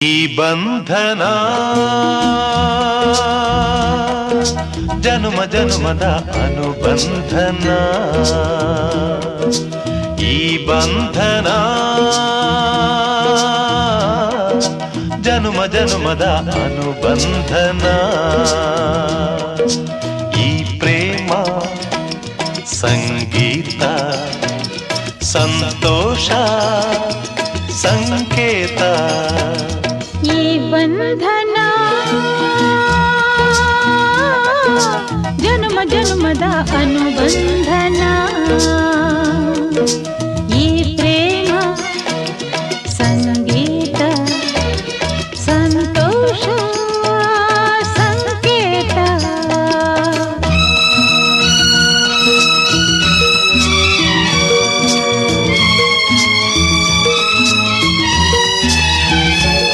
ఈ బంధన జనుమ జనుమద అనుబంధన ఈ బంధన జనుమ జనుమద అనుబంధన ఈ ప్రేమ సంగీత సంతోష సంకేత बन्धना जन्म जन्मदा अनुबन्धना।